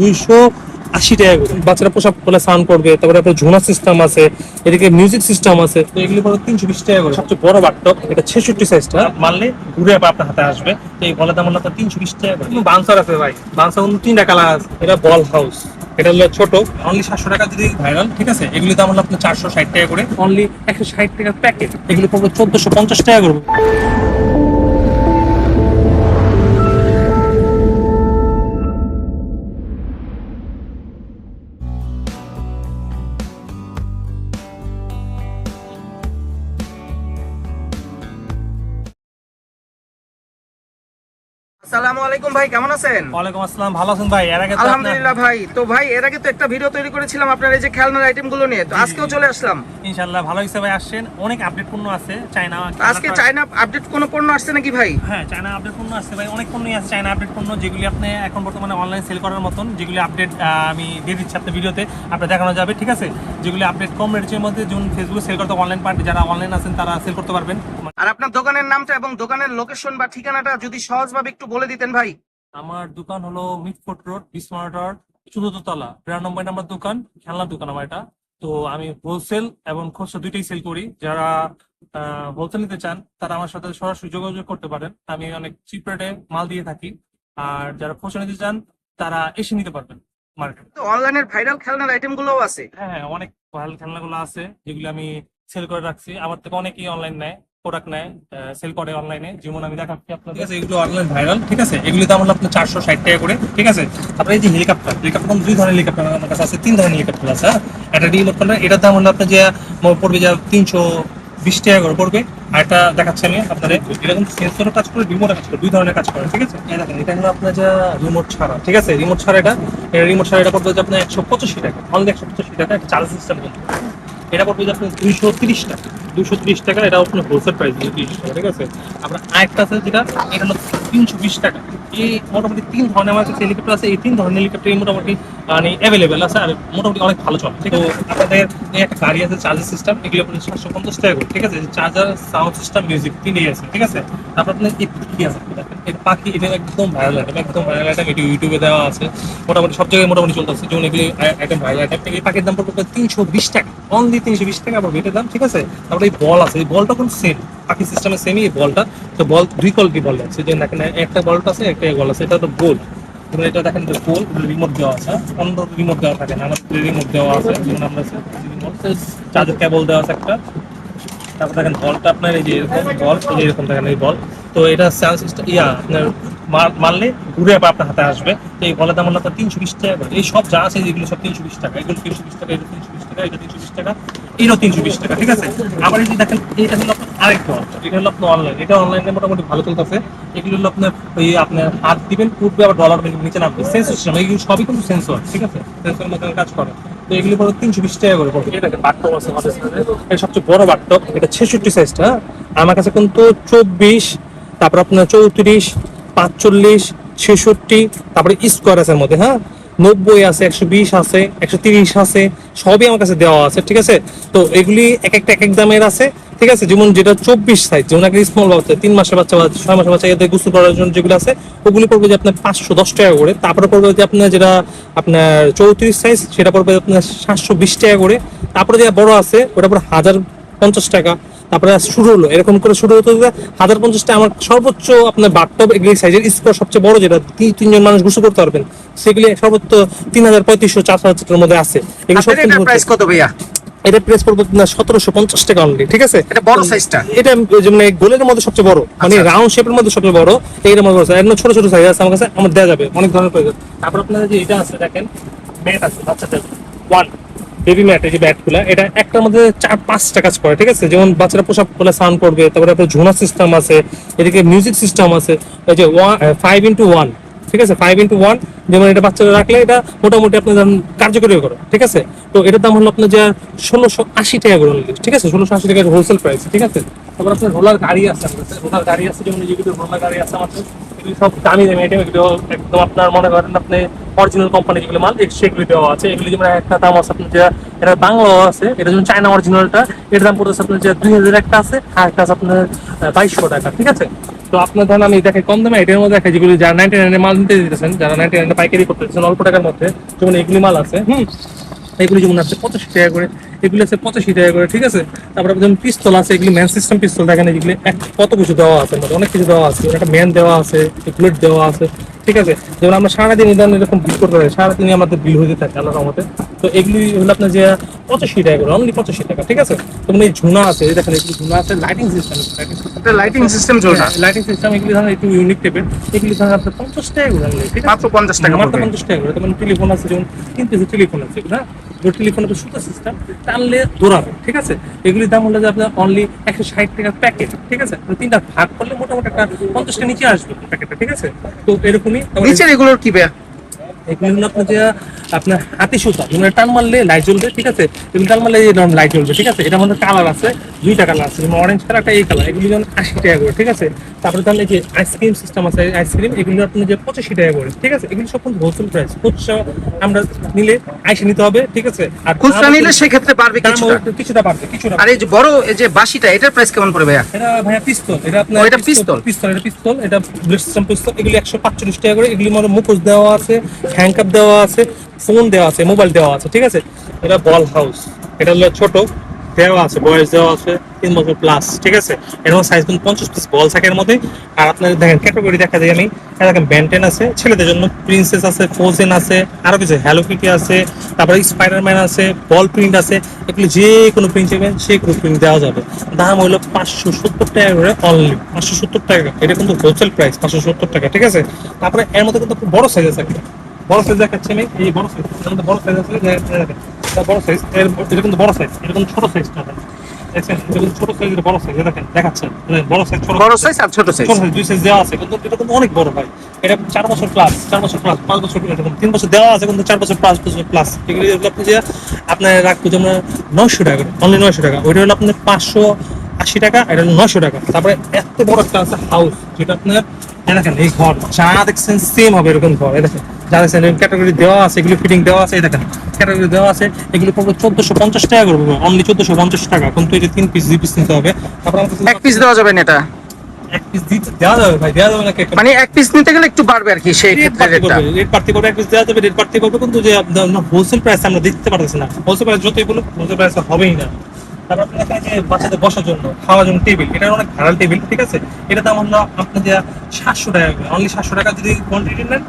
দুইশো আশি টাকা করে। বাচ্চারা পোশাক পরে স্নান করবে, তারপরে আপনার ঝোনা সিস্টেম আছে, এদিকে মিউজিক সিস্টেম আছে। তো এগুলি পরে তিনশো বিশ টাকা করে। সবচেয়ে বড় বাটটপ এটা ছেষট্টি সাইজটা মারলে ঘুরে আবার আপনার হাতে আসবে। তো এই বলের দাম হলো তিনশো বিশ টাকা করে। বাউন্সার আছে ভাই। বাউন্সার কিন্তু তিনটা কালার আছে। এটা বল হাউস এটা হলো ছোট। অনলি সাতশো টাকা যদি ভাইরাল ঠিক আছে? এগুলি দাম হলো আপনার চারশো ষাট টাকা করে। অনলি একশো ষাট টাকার প্যাকেট এগুলি পড়বে চোদ্দশো পঞ্চাশ টাকা করে। আসসালামু আলাইকুম ভাই কেমন আছেন? ওয়ালাইকুম আসসালাম ভালো আছেন ভাই? এর আগে আলহামদুলিল্লাহ ভাই। তো ভাই এর আগে তো একটা ভিডিও তৈরি করেছিলাম আপনার এই যে খেলনার নিয়ে। তো আজকেও চলে আসলাম। ইনশাল্লাহ ভালো হিসেবে আসছেন। অনেক আপডেট পণ্য আছে চায়না আজকে চায়না আপডেট কোনো পণ্য আসছে নাকি ভাই? হ্যাঁ চায়না আপডেট পণ্য আছে ভাই অনেক পণ্যই আছে চায়না আপডেট পণ্য যেগুলি আপনি এখন বর্তমানে অনলাইন সেল করার মতন যেগুলি আপডেট আমি দিয়ে দিচ্ছি আপনার ভিডিওতে আপনার দেখানো যাবে ঠিক আছে? যেগুলি আপডেট কম রেটের মধ্যে যেমন ফেসবুকে সেল করতে অনলাইন পার্টি যারা অনলাইন আছেন তারা সেল করতে পারবেন। আর আপনার দোকানের নামটা এবং দোকানের লোকেশন বা ঠিকানাটা যদি সহজভাবে একটু বলে দিতেন ভাই। আমার দোকান হলো মিটফোর্ট রোড বিসমার্টার চতুর্থ তলা বিরানব্বই নম্বর দোকান খেলনার দোকান আমার এটা। তো আমি হোলসেল এবং খুচরা দুইটাই সেল করি। যারা হোলসেল নিতে চান তারা আমার সাথে সরাসরি যোগাযোগ করতে পারেন। আমি অনেক চিপ রেটে মাল দিয়ে থাকি। আর যারা খুচরা নিতে চান তারা এসে নিতে পারবেন মার্কেটে তো অনলাইনের ভাইরাল খেলনার আইটেম গুলোও আছে? হ্যাঁ হ্যাঁ অনেক ভালো খেলনাগুলো আছে যেগুলো আমি সেল করে রাখছি। আমার থেকে অনেকেই অনলাইন নেয়। প্রোডাক্ট নেয় সেল করে অনলাইনে যেমন আমি দেখাচ্ছি আপনাদের। ঠিক আছে, এগুলো অনলাইন ভাইরাল ঠিক আছে? এগুলো দাম আপনার চারশো ষাট টাকা করে, ঠিক আছে? তারপরে এই যে হেলিকপ্টার হেলিকপ্টার দুই ধরনের হেলিকপ্টার আমার কাছে আছে? তিন ধরনের হেলিকপ্টার আছে হ্যাঁ? একটা ডি হেলিকপ্টার এটার দাম হলো আপনার যে পড়বে যা তিনশো বিশ টাকা করে পড়বে। আর একটা দেখাচ্ছি আমি আপনাদের, এরকম সেন্সরের কাজ করে রিমোটের কাজ করে, দুই ধরনের কাজ করে, ঠিক আছে? দেখেন, এটা হলো আপনার যা রিমোট ছাড়া, ঠিক আছে? রিমোট ছাড়া এটা রিমোট ছাড়া এটা পড়বে যে আপনার একশো পঁচাশি টাকা অনলি একশো পঁচাশি টাকা, একটা চার্জ সিস্টেম এটা পড়বে আপনার দুইশো তিরিশ টাকা। দুশো তিরিশ টাকা, এটা আপনার হোলসেল প্রাইস দুশো তিরিশ টাকা, ঠিক আছে? আপনার আরেকটা আছে যেটা, এটা হলো তিনশো বিশ টাকা। এই মোটামুটি তিন ধরনের আমার কাছে হেলিকপ্টার আছে এই তিন ধরনের হেলিকপ্টার মোটামুটি মানে অ্যাভেলেবেল আছে আর মোটামুটি অনেক ভালো চলে ঠিক আছে? আপনাদের এই একটা গাড়ি আছে চার্জার সিস্টেম এগুলো আপনার সাতশো পঞ্চাশ টাকা করে ঠিক আছে? চার্জার সাউন্ড সিস্টেম মিউজিক তিনই আছে ঠিক আছে? তারপর আপনার এই পাখি আছে এই পাখি এটা একদম ভাইরাল আইটেম একদম ভাইরাল আইটেম এটি ইউটিউবে দেওয়া আছে মোটামুটি সব জায়গায় মোটামুটি চলতেছে যেমন এগুলি আইটেম ভাইরাল আইটেম এই পাখির দাম পড়বে তিনশো বিশ টাকা অনলি তিনশো বিশ টাকা পড়বে এটার দাম ঠিক আছে? তারপরে এই বল আছে এই বলটা কিন্তু সেম পাখি সিস্টেমে সেমই এই বলটা তো বল দুই কোয়ালিটি বল আছে যে একটা বলটা আছে একটা বল আছে এটা তো গোল যেমন এটা দেখেন যে গোল রিমোট দেওয়া আছে। অন্য রিমোট দেওয়া থাকে না আমার রিমোট দেওয়া আছে। যেমন আমরা চার্জার কেবল দেওয়া আছে একটা। তারপর দেখেন বলটা আপনার এই যে এরকম, বল, এই এরকম দেখেন এই বল। তো এটা সাউন্ড ইয়া, আপনার মার- মারলে ঘুরে আবার আপনার হাতে আসবে। তো এই বলের দাম হলো আপনার তিনশো বিশ টাকা এই সব যা আছে, যেগুলো সব তিনশো বিশ টাকা, এগুলো তিনশো বিশ টাকা, এগুলো তিনশো বিশ তিনশো বিশ টাকা ঠিক আছে? হলো আপনার অনলাইন এটা মোটামুটি ভালো এগুলো হলো আপনার আপনার হাত দিবেন নিচে সেন্সর সবই কিন্তু সেন্সর ঠিক আছে? সেন্সরের মতো কাজ করে। তো তিনশো বিশ টাকা করে আছে এটা সবচেয়ে বড় এটা ছেষট্টি আমার কাছে কিন্তু চব্বিশ, তারপর আপনার চৌত্রিশ, পাঁচচল্লিশ, ছেষট্টি, তারপরে স্কোয়ার আছে মধ্যে হ্যাঁ? নব্বই আছে, একশো বিশ আছে, একশো তিরিশ আছে, সবই আমার কাছে দেওয়া আছে, ঠিক আছে? তো এগুলি এক একটা এক এক দামের আছে, ঠিক আছে? যেমন যেটা চব্বিশ সাইজ যেমন একটা স্মল বাচ্চা, তিন মাসের বাচ্চা বা ছয় মাসের বাচ্চা এদের গোসল করার জন্য যেগুলো আছে, ওগুলি পড়বে যে আপনার পাঁচশো দশ টাকা করে। তারপরে পড়বে যে আপনার যেটা আপনার চৌত্রিশ সাইজ সেটা পড়বে আপনার সাতশো বিশ টাকা করে। তারপরে যেটা বড় আছে, ওটা পড়ে হাজার পঞ্চাশ টাকা। তারপরে শুরু হলো। এরকম করে শুরু হতে হতে হাজার পঞ্চাশটা আমার সর্বোচ্চ আপনার বাথটব এগুলি সাইজের স্কোয়ার সবচেয়ে বড় যেটা তিন- তিনজন মানুষ গোসল করতে পারবেন সেগুলি সর্বোচ্চ তিন হাজার পঁয়ত্রিশশো চার হাজার মধ্যে আছে। এগুলো সব আপনার এটার কিন্তু প্রাইস কত ভাইয়া? এটা প্রেস আপনার সতেরোশো পঞ্চাশ টাকা অনলি ঠিক আছে? এটা বড় সাইজটা এটা এই গোলের মধ্যে সবচেয়ে বড় মানে আচ্ছা। রাউন্ড শেপের মধ্যে সবচেয়ে বড় মধ্যে বড়। ছোট ছোট সাইজ আছে আমার কাছে আমার দেওয়া যাবে অনেক ধরনের প্রয়োজন। তারপর আপনাদের যে এটা আছে দেখেন ম্যাট আছে বাচ্চাদের ওয়ান বেবি ম্যাট এই যে ব্যাটগুলা, এটা একটার মধ্যে চার, পাঁচটা কাজ করে, ঠিক আছে? যেমন বাচ্চারা পোশাক পরে স্নান করবে তারপরে আপনার ঝোনা সিস্টেম আছে, এদিকে মিউজিক সিস্টেম আছে, এই যে ফাইভ ইন্টু ওয়ান ঠিক আছে? ফাইভ ইন্টু ওয়ান যেমন এটা বাচ্চারা রাখলে এটা মোটামুটি আপনার কার্যকরী করে, ঠিক আছে? তো এটার দাম হলো আপনার যে ষোলোশো আশি টাকা করে ঠিক আছে? ষোলোশো আশি টাকা হোলসেল প্রাইস ঠিক আছে? তারপর আপনার রোলার গাড়ি আছে রোলার গাড়ি আছে, যেমন যেগুলো রোলার গাড়ি আছে আমাদের সব দামি দামি আইটেম এগুলো একদম আপনার মনে করেন আপনি অরিজিনাল কোম্পানি যেগুলো মাল সেগুলো দেওয়া আছে। এগুলো যেমন একটা দাম আছে আপনার যে, এটা বাংলাও আছে, এটা যেমন চায়না অরিজিনালটা এটার দাম পড়তেছে আপনার যে দুই হাজার একটা আছে, আর একটা আছে আপনার বাইশশো টাকা, ঠিক আছে? তো আপনার ধরেন আমি দেখে কম দামে এটার মধ্যে দেখে যেগুলো যারা নাইনটি নাইনের মাল নিতে দিতেছেন, যারা নাইনটি নাইনে পাইকারি করতে দিচ্ছেন অল্প টাকার মধ্যে, যেমন এগুলি মাল আছে, হুম, এগুলি যেমন আছে পঁচাশি টাকা করে, এগুলি আছে পঁচাশি টাকা করে, ঠিক আছে? তারপরে যেমন পিস্তল আছে, এগুলি ম্যান সিস্টেম পিস্তল, দেখেন এগুলি কত কিছু দেওয়া আছে মানে অনেক কিছু দেওয়া আছে একটা ম্যান দেওয়া আছে বুলেট দেওয়া আছে ঠিক আছে? যেমন আমরা সারাদিন ইদান এরকম বিল করতে পারি সারাদিনই আমাদের বিল হয়ে থাকে আল্লাহর রহমতে। তো এগুলি হলো আপনার যে পঁচাশি টাকা করে অনলি পঁচাশি টাকা ঠিক আছে? তখন এই ঝুনা আছে এই দেখেন এগুলি ঝুনা আছে লাইটিং সিস্টেম লাইটিং সিস্টেম ঝুনা। লাইটিং সিস্টেম লাইটিং সিস্টেম এগুলি ধরেন একটু ইউনিক টাইপের এগুলি ধরেন আপনার পঞ্চাশ টাকা করে মাত্র পঞ্চাশ টাকা মাত্র। পঞ্চাশ টাকা করে টেলিফোন আছে যেমন তিন পিসের টেলিফোন আছে হ্যাঁ? টেলিফোন তো সুতা সিস্টেম টানলে দৌড়াবে, ঠিক আছে? এগুলির দাম হলো যে আপনার অনলি একশো ষাট টাকার প্যাকেট ঠিক আছে? তো তিনটা ভাগ করলে মোটামুটি একটা পঞ্চাশটা নিচে আসবে প্যাকেটটা ঠিক আছে? তো এরকমই নিচে এগুলোর কি ভাইয়া? এগুলি হলো আপনার যে আপনার হাতি সুতা। যেমন টান মারলে লাইট জ্বলবে ঠিক আছে? এগুলি টান মারলে এরকম লাইট জ্বলবে ঠিক আছে? এটার মধ্যে কালার আছে দুইটা কালার আছে। যেমন অরেঞ্জ কালারটা এই কালার এগুলি যেমন আশি টাকা করে ঠিক আছে? তারপরে তাহলে যে আইসক্রিম সিস্টেম আছে আইসক্রিম এগুলি আপনার যে পঁচাশি টাকা করে ঠিক আছে? এগুলি সব কিন্তু হোলসেল প্রাইস খুচরা আমরা নিলে আইসে নিতে হবে ঠিক আছে? আর খুচরা নিলে সেক্ষেত্রে পারবে কিছুটা। কিছুটা পারবে কিছুটা আর এই যে বড় এই যে বাসিটা এটার প্রাইস কেমন পড়বে ভাইয়া? এটা ভাইয়া পিস্তল এটা আপনার এটা পিস্তল? পিস্তল? এটা পিস্তল এটা ব্লেড সিস্টেম পিস্তল এগুলি একশো পাঁচচল্লিশ টাকা করে এগুলি মধ্যে মুখোশ দেওয়া আছে হ্যান্ডকাপ দেওয়া আছে ফোন দেওয়া আছে মোবাইল দেওয়া আছে, ঠিক আছে? এটা বল হাউস এটা হলো ছোট, দেওয়া আছে, বয়স দেওয়া আছে, তিন বছর প্লাস ঠিক আছে? এরকম সাইজ কিন্তু পঞ্চাশ পিস বল থাকে এর মধ্যে। আর আপনার দেখেন ক্যাটাগরি দেখা যায়, আমি দেখেন ব্যান্টেন আছে, ছেলেদের জন্য প্রিন্সেস আছে ফোজেন আছে, আরও কিছু হ্যালো কিটি আছে, তারপরে স্পাইডারম্যান আছে বল প্রিন্ট আছে, এগুলো যে কোনো প্রিন্ট চাইবেন সেই কোনো প্রিন্ট দেওয়া যাবে। দাম হলো পাঁচশো সত্তর টাকা করে অনলি পাঁচশো সত্তর টাকা। এটা কিন্তু হোলসেল প্রাইস পাঁচশো সত্তর টাকা, ঠিক আছে? তারপরে এর মধ্যে কিন্তু বড় সাইজ আছে বড় সাইজ দেখাচ্ছি আমি। এই বড় সাইজ বড় সাইজ আছে। এটা বড় সাইজ এর এটা কিন্তু বড় সাইজ এটা কিন্তু ছোট সাইজটা দেখছেন এটা কিন্তু ছোট সাইজ বড় সাইজ দেখেন দেখাচ্ছে দেখেন, বড় সাইজ ছোট বড় সাইজ আর ছোট সাইজ ছোট দুই সাইজ দেওয়া আছে কিন্তু এটা কিন্তু অনেক বড় ভাই। এটা চার বছর প্লাস চার বছর প্লাস পাঁচ বছর এরকম তিন বছর দেওয়া আছে কিন্তু চার বছর প্লাস বছর প্লাস এগুলি আপনি যে আপনার রাখব যেমন নয়শো টাকা অনলি নয়শো টাকা। ওইটা হলো আপনার পাঁচশো আশি টাকা এটা নয়শো টাকা। তারপরে এত বড় একটা আছে হাউস যেটা আপনার দেখেন এই ঘর যা দেখছেন সেম হবে এরকম ঘর দেখেন। যা দেখছেন ক্যাটাগরি দেওয়া আছে এগুলো ফিটিং দেওয়া আছে দেখেন। ক্যাটাগরি দেওয়া আছে এগুলো পড়বে চোদ্দশো পঞ্চাশ টাকা করবে অনলি চোদ্দশো পঞ্চাশ টাকা। কিন্তু এটা তিন পিস দুই পিস নিতে হবে। তারপর এক পিস দেওয়া যাবে না এটা এক পিস দিতে দেওয়া যাবে ভাই দেওয়া যাবে না মানে এক পিস নিতে গেলে একটু বাড়বে আর কি সেই রেট ক্ষেত্রে পার্টি রেটটা রেট পার্টি করবে এক পিস দেওয়া যাবে রেট পার্টি করবে কিন্তু যে হোলসেল প্রাইস আমরা দিতে পারতেছি না। হোলসেল প্রাইস যতই বলুক হোলসেল প্রাইস হবেই না। তারপর আপনি দেখেন যে বাচ্চাদের বসার জন্য, খাওয়ার জন্য টেবিল এটা অনেক ভাড়াল টেবিল ঠিক আছে? এটা দাম হলো আপনার যে সাতশো টাকা অনলি সাতশো টাকা যদি কোয়ান্টিটি নেন,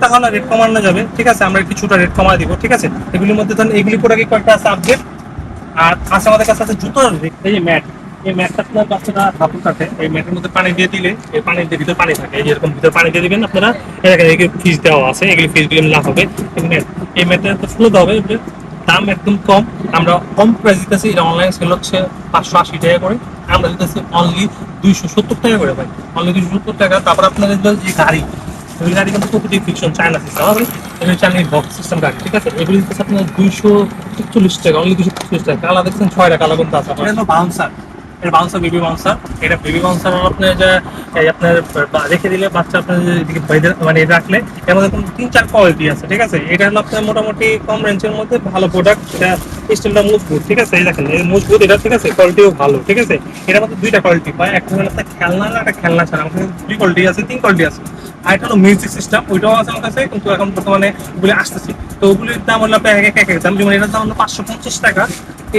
তাহলে রেট কমানো যাবে, ঠিক আছে? আমরা কিছুটা রেট কমায় দিব, ঠিক আছে? এগুলির মধ্যে ধরেন, এগুলি প্রোডাক্ট কয়েকটা আছে আপডেট আর আছে আমাদের কাছে আছে রেট এই যে ম্যাট এই ম্যাটটা আপনার বাচ্চারা হাপুর কাটে, এই ম্যাটের মধ্যে পানি দিয়ে দিলে, এই পানির ভিতরে পানি থাকে, এই যে এরকম ভিতরে পানি দিয়ে দিবেন আপনারা এগুলো ফিস দেওয়া আছে, এগুলি ফিস দিলে লাভ হবে। এই ম্যাট এই ম্যাটটা ফ্লো হবে এগুলো দাম একদম কম। আমরা কম প্রাইস দিতেছি, এটা অনলাইন সেল হচ্ছে পাঁচশো আশি টাকা করে। আমরা দিতেছি অনলি দুইশো সত্তর টাকা করে ভাই। অনলি দুইশো সত্তর টাকা। তারপর আপনাদের যে গাড়ি ওই গাড়ি কিন্তু প্রকৃতি ফিকশন চায়না সিস্টেম হবে এগুলি চাইনিজ বক্স সিস্টেম গাড়ি, ঠিক আছে? এগুলি দিতেছে আপনার দুইশো একচল্লিশ টাকা অনলি দুইশো একচল্লিশ টাকা। কালা দেখছেন, ছয়টা কালা কিন্তু আছে। এটা বাউন্সার এটা বাউন্সার বেবি বাউন্সার এটা বেবি বাউন্সার আপনি যে আপনার রেখে দিলে বাচ্চা আপনার এদিকে মানে রাখলে, এর মধ্যে তিন চার কোয়ালিটি আছে, ঠিক আছে? এটা হলো আপনার মোটামুটি কম রেঞ্জের মধ্যে ভালো প্রোডাক্ট এটা স্টিলটা মজবুত, ঠিক আছে? এই দেখেন, এই মজবুত, এটা ঠিক আছে? কোয়ালিটিও ভালো, ঠিক আছে? এটার মধ্যে দুইটা কোয়ালিটি পায় একটা হলো আপনার খেলনা আর একটা খেলনা ছাড়া। আমাদের দুই কোয়ালিটি আছে, তিন কোয়ালিটি আছে। আর এটা হলো মিউজিক সিস্টেম ওইটাও আছে আমার কাছে, কিন্তু এখন বর্তমানে ওগুলি আসতেছে। তো ওগুলির দাম হলো আপনার এক এক দাম। যেমন এটার দাম হলো পাঁচশো পঞ্চাশ টাকা।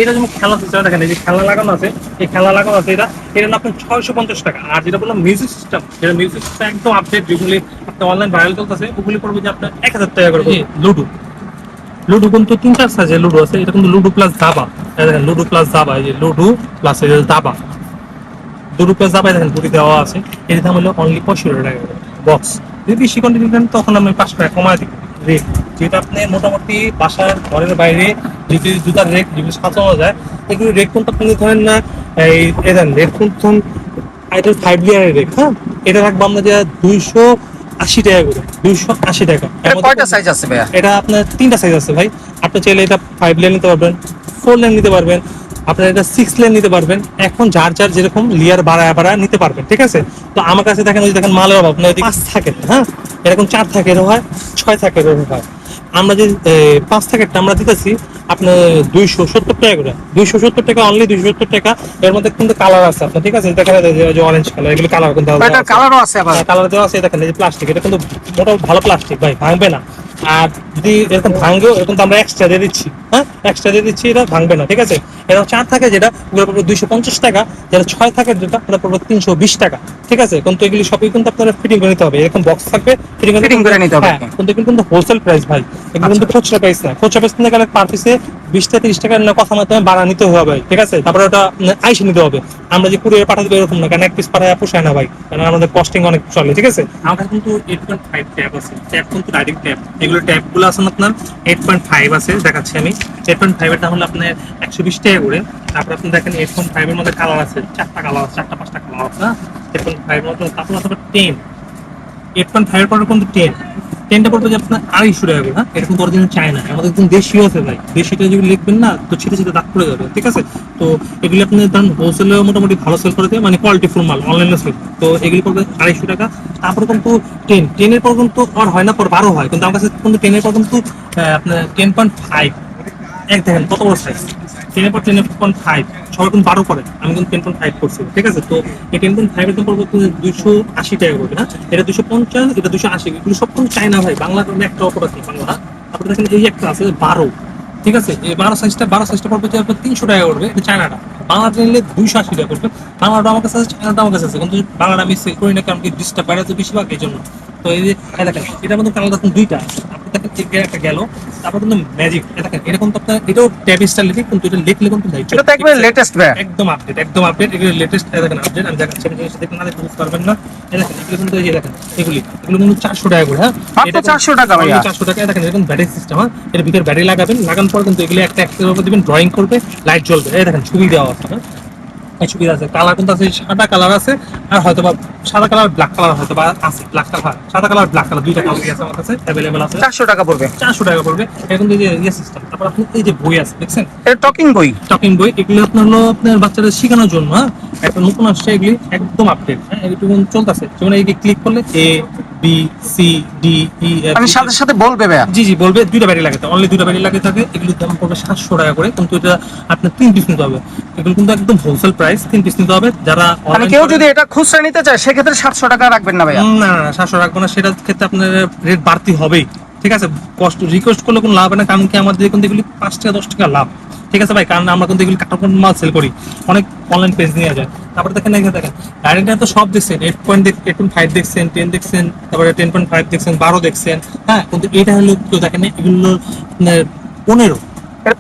এটা যেমন খেলনা সিস্টেম দেখেন, এই যে খেলনা লাগানো আছে, এই খেলনা লাগানো আছে, এটা এটা আপনার ছয়শো পঞ্চাশ টাকা। আর যেটা বললাম মিউজিক সিস্টেম যেটা মিউজিক সিস্টেম একদম আপডেট যেগুলি আপনার অনলাইন ভাইরাল চলতেছে, ওগুলি পড়বে যে আপনার এক হাজার টাকা করে। লুডু। লুডু কিন্তু তিন চার সাইজের লুডু আছে, এটা কিন্তু লুডু প্লাস দাবা। দেখেন, লুডু প্লাস দাবা, এই যে লুডু প্লাস এই দাবা। দুটো প্লাস দাবায় দেখেন, দুটি দেওয়া আছে। এর দাম হলো অনলি পঁয়ষট্টি টাকা বক্স যদি বেশি কোয়ান্টিটি নেন তখন আমি পাঁচ টাকা কমায় দিই রেট যেটা আপনি মোটামুটি বাসার ঘরের বাইরে যদি জুতার রেট যেগুলো সাজানো যায়, এগুলো রেট কিন্তু আপনি ধরেন না, এই দেন রেট কিন্তু এটা ফাইভ লিয়ারের রেট হ্যাঁ? এটা রাখব আমরা যে দুইশো আশি টাকা করে আশি টাকা। কয়টা সাইজ আছে ভাইয়া? এটা আপনার তিনটা সাইজ আছে ভাই। আপনি চাইলে এটা ফাইভ লেন নিতে পারবেন ফোর লেন নিতে পারবেন আপনার এটা সিক্স লেন নিতে পারবেন। এখন যার যার যেরকম লিয়ার বাড়ায় বাড়ায় নিতে পারবেন ঠিক আছে? তো আমার কাছে দেখেন ওই দেখেন মালের অভাব না ওইদিকে পাঁচ থাকে। হ্যাঁ? এরকম চার থাকে এরকম হয় ছয় থাকে এরকম হয়। আমরা যে পাঁচ প্যাকেটটা আমরা দিতেছি আপনার দুইশো সত্তর টাকা করে। দুইশো সত্তর টাকা অনলি দুইশো সত্তর টাকা। এর মধ্যে কিন্তু কালার আছে আপনার ঠিক আছে? দেখা যায় যে অরেঞ্জ কালার এগুলো কালার কিন্তু কালারও আছে। কালার দেওয়া আছে দেখেন যে প্লাস্টিক এটা কিন্তু মোটামুটি ভালো প্লাস্টিক ভাই ভাঙবে না। আর যদি এরকম এরকম তো আমরা এক্সট্রা দিয়ে দিচ্ছি হ্যাঁ? এক্সট্রা দিয়ে দিচ্ছি এটা ভাঙবে না ঠিক আছে? এরকম চার থাকে যেটা ওগুলো পড়বে দুইশো পঞ্চাশ টাকা যেটা ছয় থাকে যেটা ওটা পড়বে তিনশো বিশ টাকা ঠিক আছে? কিন্তু এগুলি সবই কিন্তু আপনারা ফিটিং করে নিতে হবে এরকম বক্স থাকবে ফিটিং করে নিতে হবে। হ্যাঁ কিন্তু কিন্তু হোলসেল প্রাইস ভাই। এগুলো কিন্তু খুচরা প্রাইস না খুচরা প্রাইস নিতে গেলে পার পিসে বিশ থেকে তিরিশ টাকার না কথা মাধ্যমে বাড়া নিতে হবে, ঠিক আছে? তারপরে ওটা আইসে নিতে হবে। আমরা যে কুরিয়ার পাঠাতে দেবো এরকম না, কারণ এক পিস পাঠায় পোষায় না ভাই, কারণ আমাদের কস্টিং অনেক চলে, ঠিক আছে? আমাদের কিন্তু এইট পয়েন্ট ফাইভ ট্যাব আছে ট্যাব কিন্তু ডাইরেক্ট ট্যাব এগুলো ট্যাবগুলো আছে আপনার এইট পয়েন্ট ফাইভ আছে, দেখাচ্ছি আমি। এইট পয়েন্ট ফাইভ এর দাম হলো আপনার একশো বিশ টাকা করে। তারপর আপনি দেখেন এইট পয়েন্ট ফাইভ এর মধ্যে কালার আছে, চারটা কালার আছে চারটা পাঁচটা কালার আছে এইট পয়েন্ট ফাইভ মধ্যে তারপর আছে টেন এইট পয়েন্ট ফাইভ পরে কিন্তু টেন টেনটা পড়বে যে আড়াইশো টাকা করে হ্যাঁ? এটা কিন্তু অরিজিনাল চায় না। আমাদের কিন্তু দেশীয় আছে ভাই। দেশিটা যেগুলো লিখবেন না, তো ছিটে ছিটে দাগ পড়ে যাবে, ঠিক আছে? তো এগুলি আপনি দাম হোলসেলে মোটামুটি ভালো সেল করে দেয় মানে কোয়ালিটি ফুল মাল অনলাইনে সেল তো এগুলি পড়বে আড়াইশো টাকা। তারপর কিন্তু টেন টেনের পর কিন্তু আর হয় না, পর বারো হয়। কিন্তু আমার কাছে কিন্তু টেনের পর কিন্তু আপনার টেন পয়েন্ট ফাইভ এক দেখেন কত বড় সাইজ টেনের পর টেন পয়েন্ট ফাইভ সবাই কিন্তু বারো করে। আমি কিন্তু টেন পয়েন্ট ফাইভ করছি। ঠিক আছে? তো এই টেন পয়েন্ট ফাইভ এর পড়ব দুইশো আশি টাকা করবে হ্যাঁ? এটা দুশো পঞ্চাশ, এটা দুশো আশি, এগুলো সব কিন্তু চায়না ভাই। বাংলা একটা অপরাধ নেই বাংলা। তারপরে দেখেন এই একটা আছে, বারো। ঠিক আছে? এই বারো সাইজটা বারো সাইজটা পড়বে যে আপনার তিনশো টাকা করবে, এটা চায়নাটা। বাংলাটা নিলে দুইশো আশি টাকা করবে। বাংলাটা আমার কাছে আছে চায়নাটা আমার কাছে আছে। কিন্তু বাংলাটা আমি সেল করি না কারণ কি ডিস্টার্ব বেড়াতে বেশিরভাগ এই জন্য। তো এই যে দেখেন এটার মধ্যে কালার দেখুন দুইটা। আপনি দেখেন এই একটা গেল তারপর কিন্তু ম্যাজিক দেখেন এরকম তো আপনার এটাও ট্যাব স্টাইল লিখে কিন্তু এটা লিখলে কিন্তু এটা তো একবারে লেটেস্ট ভাই। একদম আপডেট একদম আপডেট এগুলো লেটেস্ট দেখেন আপডেট আমি দেখাচ্ছি আমি জিনিসটা দেখুন না বুঝতে পারবেন না। এই দেখেন এগুলো কিন্তু এই দেখেন এগুলি এগুলো কিন্তু চারশো টাকা করে হ্যাঁ? মাত্র 400 টাকা ভাইয়া। চারশো টাকা দেখেন এরকম ব্যাটারি সিস্টেম হ্যাঁ? এর ভিতরে ব্যাটারি লাগাবেন লাগানোর পর কিন্তু এগুলো একটা একটা উপর দিবেন ড্রয়িং করবে লাইট জ্বলবে। এই দেখেন ছবি দেওয়া হ্যাঁ এই আছে। কালার কিন্তু আছে সাদা কালার আছে আর হয়তো বা সাদা কালার ব্ল্যাক কালার হয়তো বা আছে ব্ল্যাক কালার সাদা কালার ব্ল্যাক কালার দুইটা কালার আছে আমার কাছে অ্যাভেলেবেল আছে। চারশো টাকা পড়বে। চারশো টাকা পড়বে। এখন এই যে ইয়ে সিস্টেম তারপর আপনি এই যে বই আছে দেখছেন? এটা টকিং বই। টকিং বই এগুলো আপনার হলো আপনার বাচ্চাদের শেখানোর জন্য হ্যাঁ। একটা নতুন আসছে এগুলি একদম আপডেট হ্যাঁ এটুকু চলতেছে। যেমন এই ক্লিক করলে A B C D E F সাথে সাথে বলবে ভাইয়া। জি জি বলবে। দুইটা ব্যাটারি লাগাতে অনলি দুইটা ব্যাটারি লাগাতে থাকে। এগুলোর দাম পড়বে সাতশো টাকা করে। কিন্তু এটা আপনার তিন পিস নিতে হবে। এগুলো কিন্তু একদম হোলসেল প্রাইস তিন পিস নিতে হবে। যারা মানে কেউ যদি এটা খুচরা নিতে চায় সেক্ষেত্রে সাতশো টাকা রাখবেন না ভাইয়া। না না না সাতশো রাখব না। সেটার ক্ষেত্রে আপনার রেট বাড়তি হবেই। ঠিক আছে? কষ্ট রিকোয়েস্ট করলে কোনো লাভ হয় না। কারণ কি আমাদের কিন্তু এগুলি পাঁচ টাকা দশ টাকা লাভ। ঠিক আছে ভাই, কারণ আমরা কিন্তু এগুলি কাটাপন মাল সেল করি। অনেক অনলাইন পেজ নিয়ে যায়। তারপরে দেখেন এখানে দেখেন। ডাইরেক্ট তো সব দেখছেন eight point eight point five দেখছেন টেন দেখছেন, তারপরে টেন পয়েন্ট ফাইভ দেখছেন, বারো দেখছেন। হ্যাঁ কিন্তু এটা হলো কেউ দেখেন, এগুলো পনেরো। এটা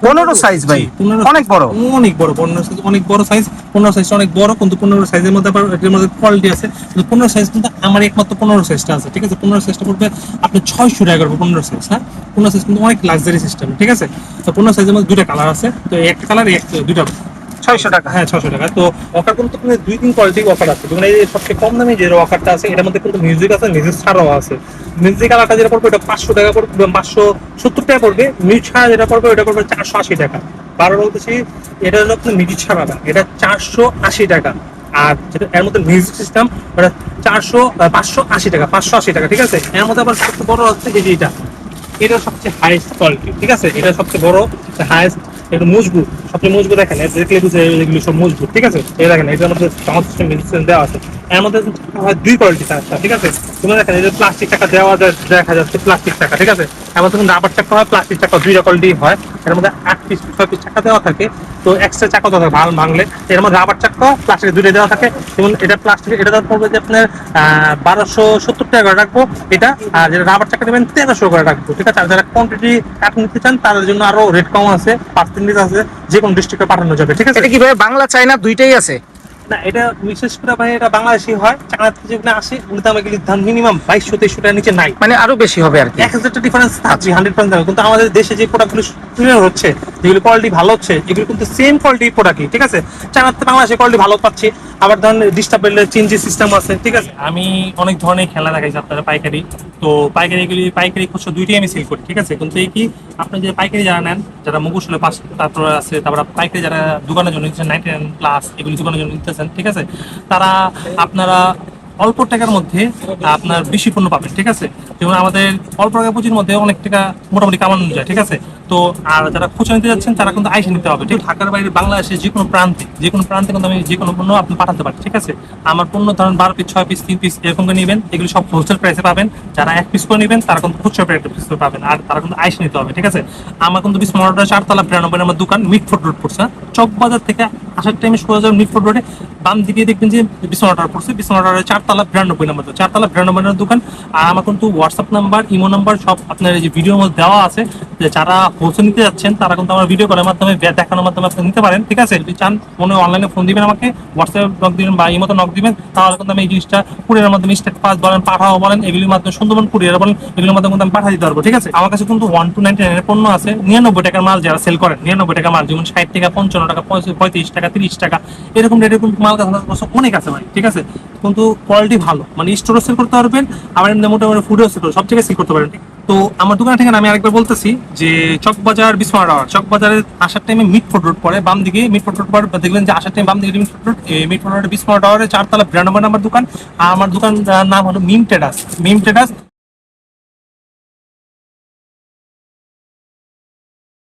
পনেরো সাইজ ভাই। জি, 15 অনেক বড়। অনেক বড় পনেরো সাইজ অনেক বড় সাইজ পনেরো সাইজটা অনেক বড় কিন্তু পনেরো সাইজের মধ্যে আবার এটার মধ্যে কোয়ালিটি আছে। কিন্তু পনেরো সাইজ কিন্তু আমার একমাত্র পনেরো সাইজটা আছে ঠিক আছে? পনেরো সাইজটা পড়বে আপনি ছয়শো টাকা করবে পনেরো সাইজ হ্যাঁ? পনেরো সাইজ কিন্তু অনেক লাক্সারি সিস্টেম ঠিক আছে? তো পনেরো সাইজের মধ্যে দুইটা কালার আছে। তো এক একটা কালার এক দুইটা ছয়শো টাকা। হ্যাঁ ছশো টাকা। তো অফার কিন্তু দুই তিন কোয়ালিটির অফার আছে যেমন এই সবচেয়ে কম দামে যে অফারটা আছে, এটার মধ্যে কিন্তু মিউজিক আছে মিউজিক ছাড়াও আছে। মিউজিক আলাদা যেটা পড়বে এটা পাঁচশো টাকা পড়বে পাঁচশো সত্তর টাকা পড়বে। মিউজিক ছাড়া যেটা পড়বে, ওটা পড়বে চারশো আশি টাকা। বারো বলতেছি, এটা হলো আপনার মিউজিক ছাড়া না, এটা চারশো আশি টাকা। আর যেটা, এর মধ্যে মিউজিক সিস্টেম ওটা চারশো পাঁচশো আশি টাকা, পাঁচশো আশি টাকা, ঠিক আছে? এর মধ্যে আবার সবচেয়ে বড় হচ্ছে এই যে এটা। এটা সবচেয়ে হাইয়েস্ট কোয়ালিটি ঠিক আছে? এটা সবচেয়ে বড় হাইয়েস্ট একটু মজবুত, সবচেয়ে মজবুত দেখেন এটা দেখলে বুঝে এগুলো সব মজবুত, ঠিক আছে? এই দেখেন, এটার মধ্যে সাউন্ড সিস্টেম মেডিসিন দেওয়া আছে। এর মধ্যে দুই কোয়ালিটি চাকা ঠিক আছে? তোমরা দেখেন, এই যে প্লাস্টিক চাকা দেওয়া যায়, দেখা যাচ্ছে প্লাস্টিক চাকা ঠিক আছে? এর মধ্যে রাবার চাকা হয় প্লাস্টিক চাকা দুইটা কোয়ালিটি হয়। এর মধ্যে আট পিস ছয় পিস চাকা দেওয়া থাকে, তো এক্সট্রা চাকা দেওয়া থাকে ভালো ভাঙলে। এর মধ্যে রাবার চাকা প্লাস্টিকের দুইটা দেওয়া থাকে। যেমন এটা প্লাস্টিক এটা দাম পড়বে যে আপনার বারোশো সত্তর টাকা করে রাখব এটা, আর যেটা রাবার চাকা দেবেন তেরোশো করে রাখব, ঠিক আছে? আর যারা কোয়ান্টিটি কাঠ নিতে চান, তাদের জন্য আরও রেট কম আছে পার্সেন্টেজ আছে যে কোনো ডিস্ট্রিক্টে পাঠানো যাবে ঠিক আছে? এটা কি ভাই বাংলা চাইনা দুইটাই আছে? না এটা বিশেষ করে ভাই এটা বাংলাদেশি হয়। চায়না থেকে যেগুলো আসে ওগুলো দাম এগুলির দাম মিনিমাম বাইশশো তেইশশো টাকার নিচে নাই। মানে আরও বেশি হবে আর কি। এক হাজারটা ডিফারেন্স থাকবে হান্ড্রেড পার্সেন্ট কিন্তু আমাদের দেশে যে প্রোডাক্টগুলো তৈরি হচ্ছে যেগুলো কোয়ালিটি ভালো হচ্ছে এগুলো কিন্তু সেম কোয়ালিটি প্রোডাক্টই ঠিক আছে? চায়নার থেকে বাংলাদেশে কোয়ালিটি ভালো পাচ্ছি। আবার ধরেন ডিস্টার্ব চেঞ্জের সিস্টেম আছে, ঠিক আছে? আমি অনেক ধরনের খেলা দেখাইছি আপনারা পাইকারি। তো পাইকারি এগুলি, পাইকারি খুচরো দুইটাই আমি সেল করি, ঠিক আছে? কিন্তু এই কি, আপনি যে পাইকারি যারা নেন, যারা মুখোশ হলে পাঁচ তারপর আছে, তারপর পাইকারি যারা দোকানের জন্য নিচ্ছেন নাইনটি নাইন প্লাস এগুলি দোকানের জন্য নিতেছেন, ঠিক আছে? তারা আপনারা অল্প টাকার মধ্যে আপনার বেশি পণ্য পাবেন, ঠিক আছে? যেমন আমাদের অল্প টাকা পুঁজির মধ্যে অনেক টাকা মোটামুটি কামানো যায়, ঠিক আছে? তো আর যারা খুচরা নিতে যাচ্ছেন, তারা কিন্তু আইসে নিতে হবে। ঠিক ঢাকার বাইরে বাংলাদেশের যে কোনো প্রান্তে যে কোনো প্রান্তে কিন্তু আমি যে কোনো পণ্য আপনি পাঠাতে পারি, ঠিক আছে? আমার পণ্য ধরেন বারো পিস, ছয় পিস, তিন পিস এরকম করে নেবেন, এগুলো সব হোলসেল প্রাইসে পাবেন। যারা এক পিস করে নেবেন, তারা কিন্তু খুচরা প্রাইসে পাবেন, আর তারা কিন্তু আইসে নিতে হবে, ঠিক আছে? আমার কিন্তু বিশ বিসমোড়া চারতলা বিরানব্বই নম্বর দোকান মিটফোর্ড রোড পড়ছে চকবাজার থেকে আসার টাইমে সোজা যাবেন মিটফোর্ড রোডে বাম দিকে দেখবেন যে বিসমোড়া পড়ছে বিসমোড়া চারতলা বিরানব্বই নম্বর। চারতলা বিরানব্বই নম্বর দোকান। আর আমার কিন্তু হোয়াটসঅ্যাপ নাম্বার ইমো নাম্বার সব আপনার এই যে ভিডিওর মধ্যে দেওয়া আছে, যে যারা হোলসেল নিতে যাচ্ছেন, তারা কিন্তু আমার ভিডিও করার মাধ্যমে দেখানোর মাধ্যমে আপনি নিতে পারেন, ঠিক আছে? যদি চান মনে অনলাইনে ফোন দিবেন আমাকে হোয়াটসঅ্যাপ নক দিবেন বা ইমোতে নক দিবেন, তাহলে কিন্তু আমি এই জিনিসটা কুরিয়ারের মাধ্যমে স্টেট পাস বলেন, পাঠাও বলেন, এগুলির মাধ্যমে সুন্দরবন কুরিয়ার বলেন, এগুলোর মাধ্যমে কিন্তু আমি পাঠিয়ে দিতে পারব, ঠিক আছে? আমার কাছে কিন্তু ওয়ান টু নাইনটি নাইনের পণ্য আছে, নিরানব্বই টাকার মাল যারা সেল করেন, নিরানব্বই টাকা মাল, যেমন ষাট টাকা, পঞ্চান্ন টাকা পঁয়ত্রিশ টাকা, তিরিশ টাকা, এরকম রেটের কিন্তু মাল কাছে অনেক আছে ভাই, ঠিক আছে? কিন্তু কোয়ালিটি ভালো মানে স্টোরও সেল করতে পারবেন, আবার মোটামুটি ফুডও সেল সব জায়গায় সেল করতে পারবেন তো আমার দোকানের ঠিকানা আমি আরেকবার বলতেছি যে চকবাজার বিসমার টাওয়ার চকবাজারে আসার টাইমে মিটফোর্ড রোড পরে বাম দিকে মিটফোর্ড রোড পরে দেখলেন যে আসার টাইম বাম দিকে মিটফোর্ড রোড মিটফোর্ড রোড বিসমার টাওয়ারে চারতলা বিরানব্বই নম্বর দোকান। আর আমার দোকান নাম হলো মিম টেডাস মিম টেডাস